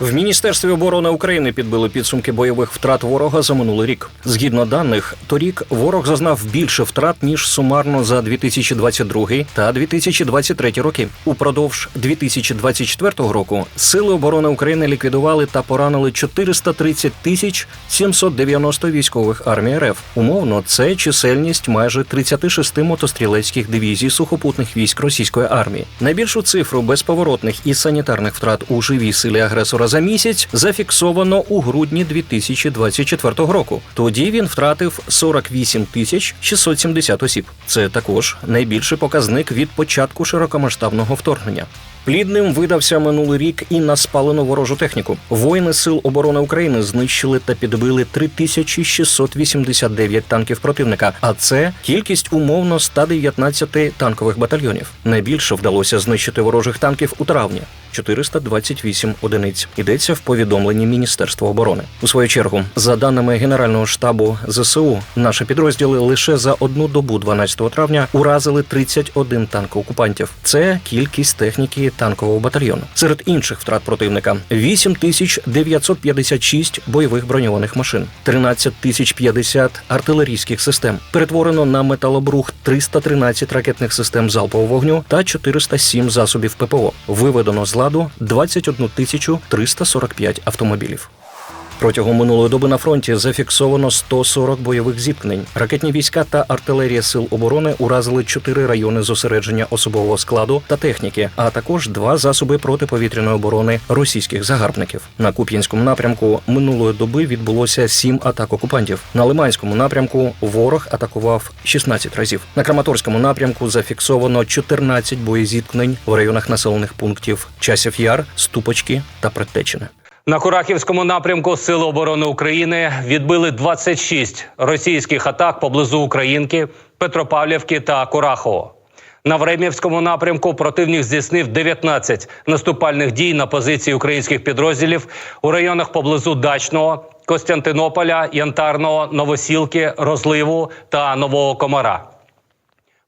В міністерстві оборони України підбили підсумки бойових втрат ворога за минулий рік. Згідно даних, торік ворог зазнав більше втрат ніж сумарно за 2022 та 2023 роки. Упродовж 2024 року сили оборони України ліквідували та поранили 430 тисяч 790 військових армії РФ. Умовно, це чисельність майже 36 мотострілецьких дивізій сухопутних військ російської армії. Найбільшу цифру безповоротних і санітарних втрат у живій силі агресора за місяць зафіксовано у грудні 2024 року. Тоді він втратив 48 тисяч 670 осіб. Це також найбільший показник від початку широкомасштабного вторгнення. Плідним видався минулий рік і на спалену ворожу техніку. Воїни сил оборони України знищили та підбили 3689 танків противника. А це кількість умовно 119 танкових батальйонів. Найбільше вдалося знищити ворожих танків у травні. 428 одиниць йдеться в повідомленні Міністерства оборони. У свою чергу, за даними Генерального штабу ЗСУ, наші підрозділи лише за одну добу 12 травня уразили 31 танк окупантів. Це кількість техніки танкового батальйону. Серед інших втрат противника 8956 бойових броньованих машин, 13 тисяч 50 артилерійських систем. Перетворено на металобрух 313 ракетних систем залпового вогню та 407 засобів ППО. Виведено з ладу 21 тисячу 345 автомобілів. Протягом минулої доби на фронті зафіксовано 140 бойових зіткнень. Ракетні війська та артилерія сил оборони уразили чотири райони зосередження особового складу та техніки, а також два засоби протиповітряної оборони російських загарбників. На Куп'янському напрямку минулої доби відбулося сім атак окупантів. На Лиманському напрямку ворог атакував 16 разів. На Краматорському напрямку зафіксовано 14 боєзіткнень в районах населених пунктів Часів Яр, Ступочки та Предтечини. На Курахівському напрямку Сили оборони України відбили 26 російських атак поблизу Українки, Петропавлівки та Курахово. На Времівському напрямку противник здійснив 19 наступальних дій на позиції українських підрозділів у районах поблизу Дачного, Костянтинополя, Янтарного, Новосілки, Розливу та Нового Комара.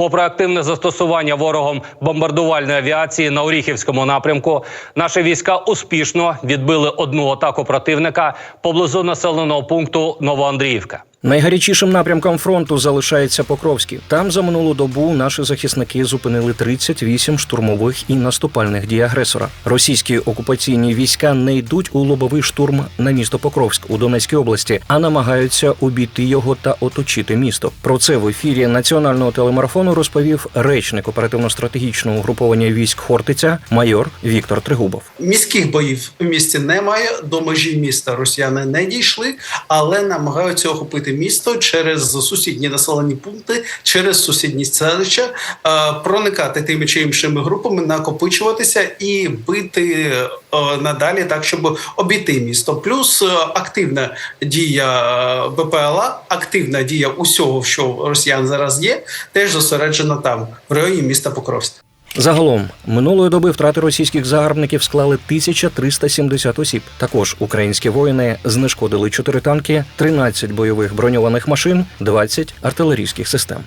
Попри активне застосування ворогом бомбардувальної авіації на Оріхівському напрямку, наші війська успішно відбили одну атаку противника поблизу населеного пункту Новоандріївка. Найгарячішим напрямком фронту залишається Покровський. Там за минулу добу наші захисники зупинили 38 штурмових і наступальних дій агресора. Російські окупаційні війська не йдуть у лобовий штурм на місто Покровськ у Донецькій області, а намагаються обійти його та оточити місто. Про це в ефірі національного телемарафону розповів речник оперативно-стратегічного угруповання військ Хортиця майор Віктор Тригубов. Міських боїв в місті немає. До межі міста росіяни не дійшли, але намагаються охопити місто через сусідні населені пункти, через сусідні селища, е, проникати тими чи іншими групами, накопичуватися і бити е, надалі, так щоб обійти місто. Плюс е, активна дія БПЛА, активна дія усього, що росіян зараз є, теж зосереджена там, в районі міста Покровськ. Загалом минулої доби втрати російських загарбників склали 1370 осіб. Також українські воїни знешкодили 4 танки, 13 бойових броньованих машин, 20 артилерійських систем.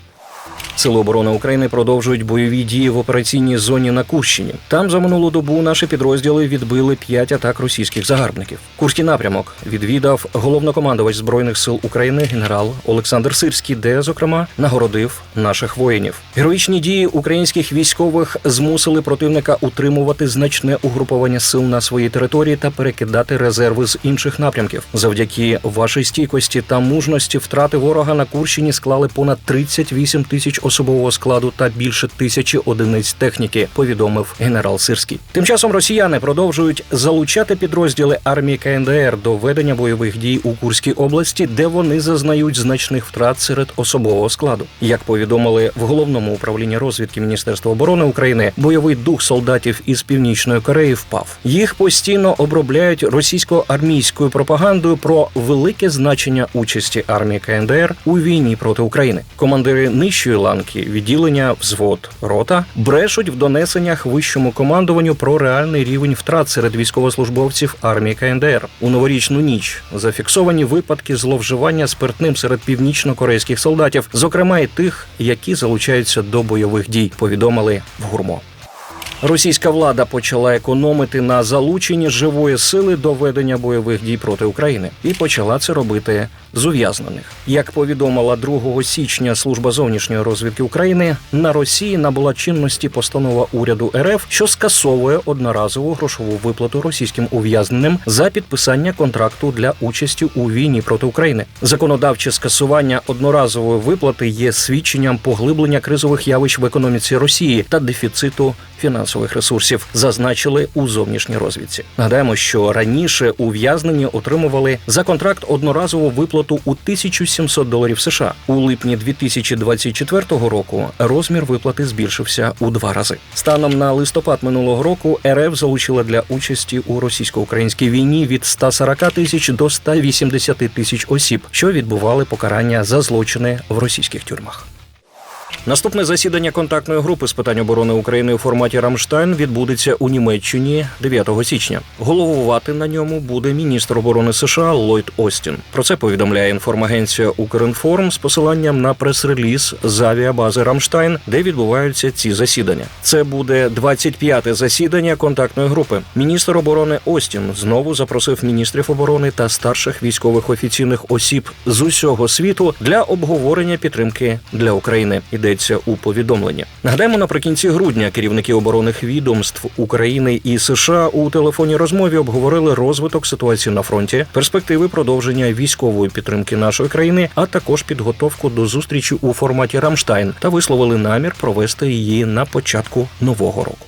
Сили оборони України продовжують бойові дії в операційній зоні на Курщині. Там за минулу добу наші підрозділи відбили 5 атак російських загарбників. Курський напрямок відвідав головнокомандувач збройних сил України генерал Олександр Сирський, де зокрема нагородив наших воїнів. Героїчні дії українських військових змусили противника утримувати значне угруповання сил на своїй території та перекидати резерви з інших напрямків. Завдяки вашій стійкості та мужності втрати ворога на Курщині склали понад 38 тисяч особового складу та більше тисячі одиниць техніки. Повідомив генерал Сирський. Тим часом росіяни продовжують залучати підрозділи армії КНДР до ведення бойових дій у Курській області, де вони зазнають значних втрат серед особового складу. Як повідомили в головному управлінні розвідки Міністерства оборони України, бойовий дух солдатів із північної Кореї впав. Їх постійно обробляють російсько-армійською пропагандою про велике значення участі армії КНДР у війні проти України. Командири нижчої ланки відділення взвод рота брешуть в донесеннях вищому командуванню про реальний рівень втрат серед військовослужбовців армії КНДР у новорічну ніч. Зафіксовані випадки зловживання спиртним серед північно-корейських солдатів, зокрема і тих, які залучаються до бойових дій. Повідомили в гурмо. Російська влада почала економити на залученні живої сили до ведення бойових дій проти України і почала це робити з ув'язнених. Як повідомила 2 січня служба зовнішньої розвідки України, на Росії набула чинності постанова уряду РФ, що скасовує одноразову грошову виплату російським ув'язненим за підписання контракту для участі у війні проти України. Законодавче скасування одноразової виплати є свідченням поглиблення кризових явищ в економіці Росії та дефіциту фінансових ресурсів, зазначили у зовнішній розвідці. Нагадаємо, що раніше ув'язнені отримували за контракт одноразову виплату у 1700 доларів США. У липні 2024 року розмір виплати збільшився у два рази. Станом на листопад минулого року РФ залучила для участі у російсько-українській війні від 140 тисяч до 180 тисяч осіб, що відбували покарання за злочини в російських тюрмах. Наступне засідання контактної групи з питань оборони України у форматі Рамштайн відбудеться у Німеччині 9 січня. Головувати на ньому буде міністр оборони США Ллойд Остін. Про це повідомляє інформагенція Укрінформ з посиланням на прес-реліз з авіабази Рамштайн, де відбуваються ці засідання. Це буде 25-те засідання контактної групи. Міністр оборони Остін знову запросив міністрів оборони та старших військових офіційних осіб з усього світу для обговорення підтримки для України. Йдеться у повідомленні. Нагадаємо, наприкінці грудня керівники оборонних відомств України і США у телефонній розмові обговорили розвиток ситуації на фронті, перспективи продовження військової підтримки нашої країни, а також підготовку до зустрічі у форматі Рамштайн та висловили намір провести її на початку нового року.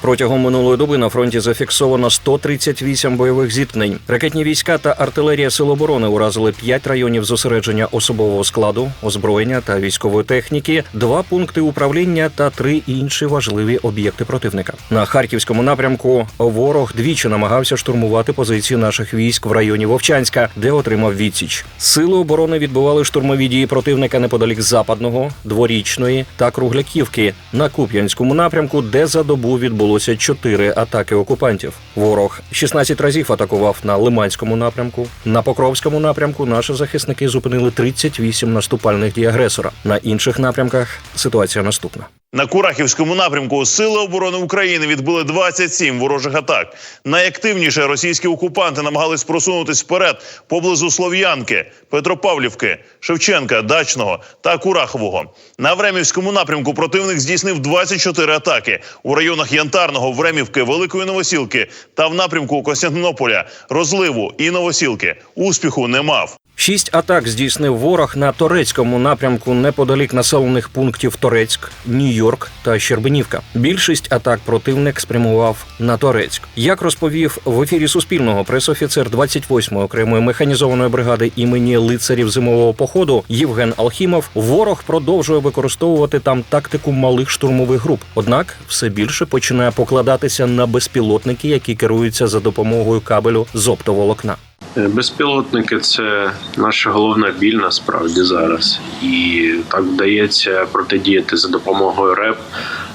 Протягом минулої доби на фронті зафіксовано 138 бойових зіткнень. Ракетні війська та артилерія Сил оборони уразили 5 районів зосередження особового складу, озброєння та військової техніки, два пункти управління та три інші важливі об'єкти противника. На харківському напрямку ворог двічі намагався штурмувати позиції наших військ в районі Вовчанська, де отримав відсіч. Сили оборони відбували штурмові дії противника неподалік западного, дворічної та кругляківки на Куп'янському напрямку, де за добу відбулося чотири атаки окупантів. Ворог 16 разів атакував на Лиманському напрямку. На Покровському напрямку наші захисники зупинили 38 наступальних дій агресора. На інших напрямках ситуація наступна. На Курахівському напрямку Сили оборони України відбили 27 ворожих атак. Найактивніше російські окупанти намагались просунутись вперед поблизу Слов'янки, Петропавлівки, Шевченка, Дачного та Курахового. На Времівському напрямку противник здійснив 24 атаки у районах Янтарного, Времівки, Великої Новосілки та в напрямку Костянтинополя, Розливу і Новосілки. Успіху не мав. Шість атак здійснив ворог на турецькому напрямку неподалік населених пунктів Торецьк, Нью-Йорк та Щербинівка. Більшість атак противник спрямував на Торецьк. Як розповів в ефірі Суспільного пресофіцер 28-ї окремої механізованої бригади імені лицарів зимового походу Євген Алхімов, ворог продовжує використовувати там тактику малих штурмових груп. Однак все більше починає покладатися на безпілотники, які керуються за допомогою кабелю з оптоволокна. Е, Безпілотники це наша головна біль насправді зараз, і так вдається протидіяти за допомогою РЕП.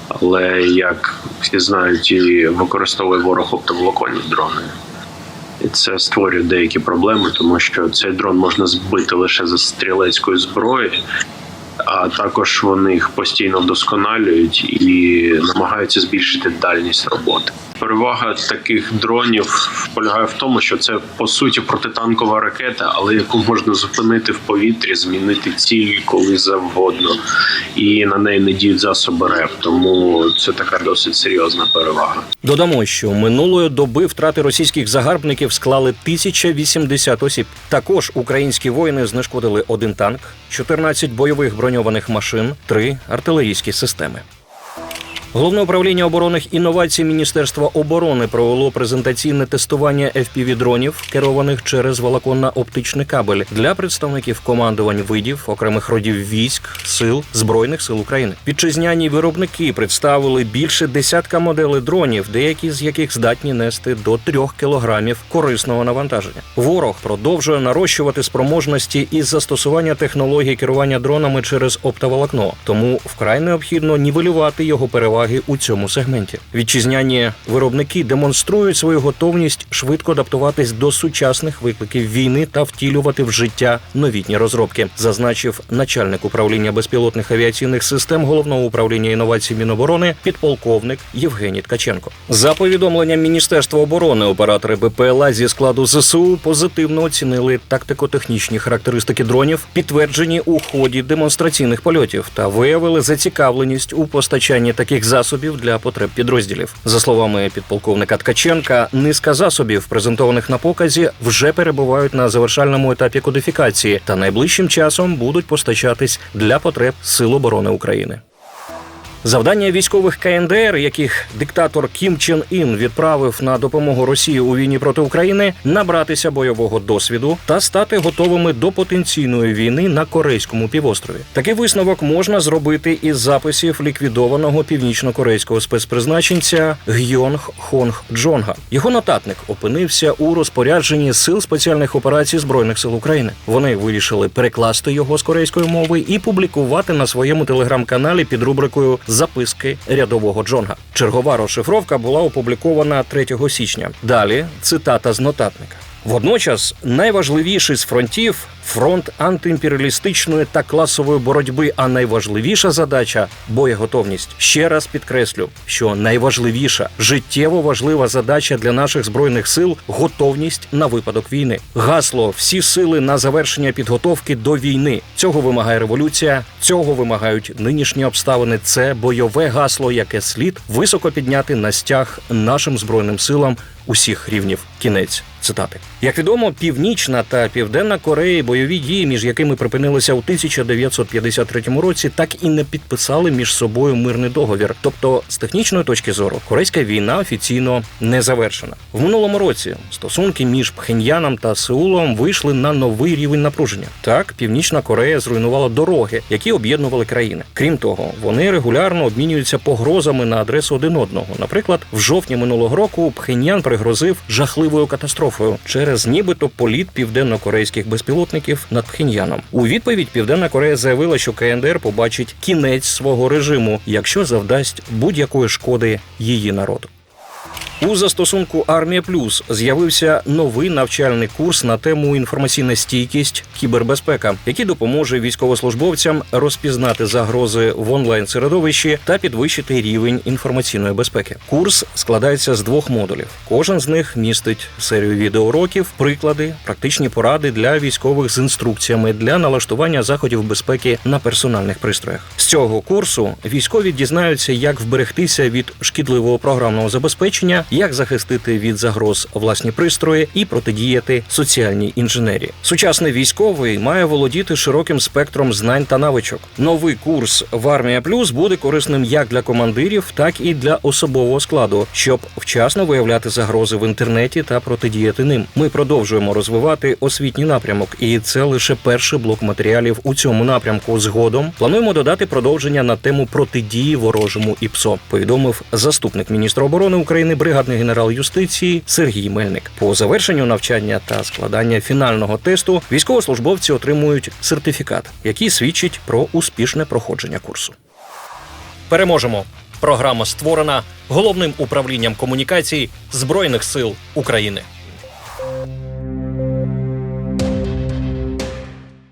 Але як всі знають, і використовує ворог оптоволоконні дрони. І це створює деякі проблеми, тому що цей дрон можна збити лише за стрілецькою зброєю, а також вони їх постійно вдосконалюють і намагаються збільшити дальність роботи. Перевага таких дронів полягає в тому, що це по суті протитанкова ракета, але яку можна зупинити в повітрі, змінити ціль коли завгодно, і на неї не діють засоби РЕП. Тому це така досить серйозна перевага. Додамо, що минулої доби втрати російських загарбників склали 1080 осіб. Також українські воїни знешкодили один танк, 14 бойових броньованих машин, 3 артилерійські системи. Головне управління оборонних інновацій Міністерства оборони провело презентаційне тестування fpv дронів, керованих через волоконно-оптичний кабель для представників командувань видів окремих родів військ, сил збройних сил України. Вітчизняні виробники представили більше десятка моделей дронів, деякі з яких здатні нести до трьох кілограмів корисного навантаження. Ворог продовжує нарощувати спроможності із застосування технологій керування дронами через оптоволокно, тому вкрай необхідно нівелювати його переваги переваги у цьому сегменті. Вітчизняні виробники демонструють свою готовність швидко адаптуватись до сучасних викликів війни та втілювати в життя новітні розробки, зазначив начальник управління безпілотних авіаційних систем головного управління інновацій Міноборони, підполковник Євгеній Ткаченко. За повідомленням Міністерства оборони, оператори БПЛА зі складу ЗСУ позитивно оцінили тактико-технічні характеристики дронів, підтверджені у ході демонстраційних польотів, та виявили зацікавленість у постачанні таких засобів для потреб підрозділів. За словами підполковника Ткаченка, низка засобів, презентованих на показі, вже перебувають на завершальному етапі кодифікації та найближчим часом будуть постачатись для потреб Сил оборони України. Завдання військових КНДР, яких диктатор Кім Чен Ін відправив на допомогу Росії у війні проти України, набратися бойового досвіду та стати готовими до потенційної війни на корейському півострові. Такий висновок можна зробити із записів ліквідованого північно-корейського спецпризначенця Гйонг Хонг Джонга. Його нотатник опинився у розпорядженні сил спеціальних операцій збройних сил України. Вони вирішили перекласти його з корейської мови і публікувати на своєму телеграм-каналі під рубрикою Записки рядового Джонга. Чергова розшифровка була опублікована 3 січня. Далі цитата з нотатника. Водночас найважливіший з фронтів фронт антиімперіалістичної та класової боротьби. А найважливіша задача боєготовність. Ще раз підкреслю, що найважливіша життєво важлива задача для наших збройних сил готовність на випадок війни. Гасло всі сили на завершення підготовки до війни. Цього вимагає революція, цього вимагають нинішні обставини. Це бойове гасло, яке слід високо підняти на стяг нашим збройним силам усіх рівнів. Кінець цитати. Як відомо, Північна та Південна Кореї бойові дії, між якими припинилися у 1953 році, так і не підписали між собою мирний договір. Тобто, з технічної точки зору, корейська війна офіційно не завершена. В минулому році стосунки між Пхеньяном та Сеулом вийшли на новий рівень напруження. Так, Північна Корея зруйнувала дороги, які об'єднували країни. Крім того, вони регулярно обмінюються погрозами на адресу один одного. Наприклад, в жовтні минулого року Пхеньян пригрозив жахливою катастрофою через нібито політ південно-корейських безпілотників над Пхеньяном. У відповідь Південна Корея заявила, що КНДР побачить кінець свого режиму, якщо завдасть будь-якої шкоди її народу. У застосунку Армія Плюс з'явився новий навчальний курс на тему інформаційна стійкість, кібербезпека, який допоможе військовослужбовцям розпізнати загрози в онлайн середовищі та підвищити рівень інформаційної безпеки. Курс складається з двох модулів. Кожен з них містить серію відеоуроків, приклади, практичні поради для військових з інструкціями для налаштування заходів безпеки на персональних пристроях. З цього курсу військові дізнаються, як вберегтися від шкідливого програмного забезпечення, як захистити від загроз власні пристрої і протидіяти соціальній інженерії. Сучасний військовий має володіти широким спектром знань та навичок. Новий курс в Армія Плюс буде корисним як для командирів, так і для особового складу, щоб вчасно виявляти загрози в інтернеті та протидіяти ним. Ми продовжуємо розвивати освітній напрямок, і це лише перший блок матеріалів у цьому напрямку. Згодом плануємо додати продовження на тему протидії ворожому ІПСО. Повідомив заступник міністра оборони України, бригадний генерал юстиції Сергій Мельник. По завершенню навчання та складання фінального тесту військовослужбовці отримують сертифікат, який свідчить про успішне проходження курсу. Переможемо. Програма створена головним управлінням комунікацій Збройних сил України.